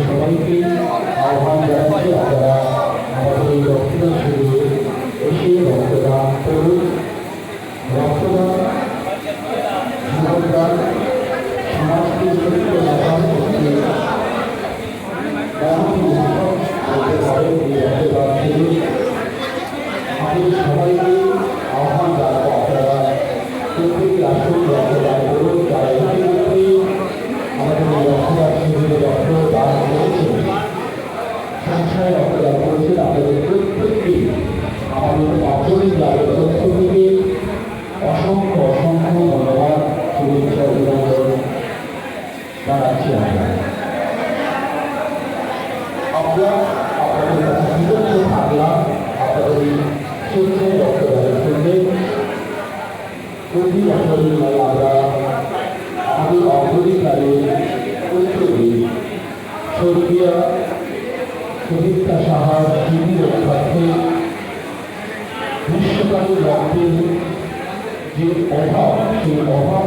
সবাইকে আহ্বান জানাচ্ছি আপনারা আমাদের এই রক্তদান শিবিরে এসে রক্তদান করুন রক্তদান জীবনদান সমাজকে সুস্থ রাখার পক্ষে আমাদের সবাইকে জানাব আপনারা প্রত্যেকে আসুন রক্তদান করুন যারা ইতিমধ্যে আমাদের এই রক্তদান শিবিরে সংখ্যায় রক্তদান করেছেন আপনাদের প্রত্যেককে আমাদের আঞ্চলিক ক্লাবের পক্ষ থেকে অসংখ্য অসংখ্য ধন্যবাদ। শুভেচ্ছা অভিনন্দন জানাচ্ছি আমরা আমরা আপনাদের কাছে কৃতজ্ঞ থাকলাম আপনাদের এই স্বেচ্ছায় রক্তদানের জন্য প্রতি বছরই নয় আমরা স্বর্গীয় সুদীপ্তা সাহার জীবী রক্তের যে অভাব সেই অভাব